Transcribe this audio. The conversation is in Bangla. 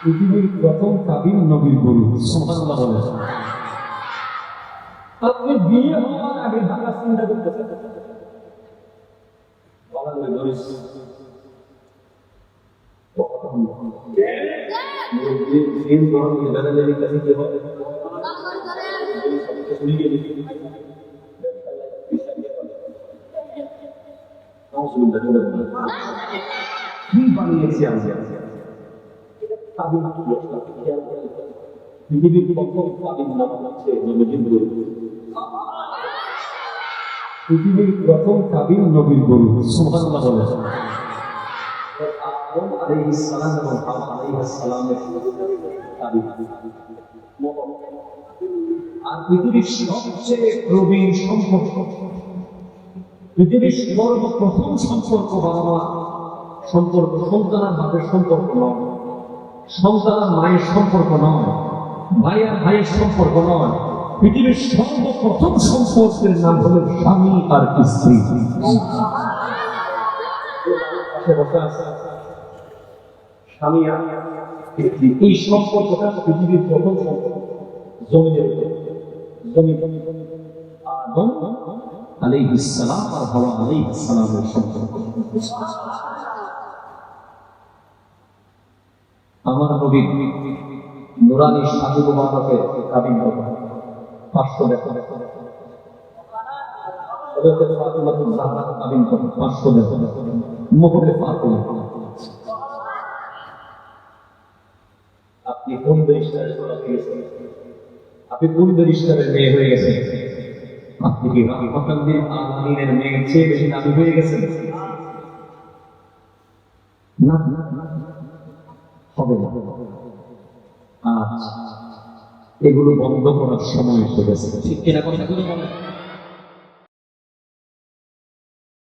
পৃথিবীর প্রথম কাবিন নবীর গরু আপনি বিয়ে হওয়ার আগে ঢাকা চিন্তা করতেছেন কাছে কি হয় কি বানিয়েছি আমি? পৃথিবীর প্রথম স্বাধীন নাম হচ্ছে নবীন গরু পৃথিবীর প্রথম কাবিন নবীর গরু, সুবহানাল্লাহ। বলে আদম আলাইহিস সালাম এবং হাওয়া আলাইহিস সালামের কাবিন আর পৃথিবীর সবচেয়ে প্রবীণ সম্পর্ক পৃথিবীর সর্বপ্রথম সম্পর্ক বাবা সম্পর্ক, সন্তান আর বাপের সম্পর্ক নয় সন্তান আর মায়ের সম্পর্ক নয় ভাই আর ভাইয়ের সম্পর্ক নয় পৃথিবীর সর্বপ্রথম সম্পর্কের নাম হলো স্বামী আর স্ত্রী। স্বামী স্ত্রী এই সম্পর্কটা পৃথিবীর প্রথম সম্পর্ক জমিনের উপরে। জমি জমি জমি জমি। আদম আলাইহিস সালাম আর আমার নবী নুরানি সাধু মুবারকের কাবিন আপনি কোন বেরিস্টারের আপনি কোন মেয়ে হয়ে গেছেন? আপনি কি মেয়ের চেয়ে বেশি দামি হয়ে গেছেন? না হবে না। আজ এগুলো বন্ধ করার সময় এসে গেছে। ঠিক কিনা কথা? বলে। বলেন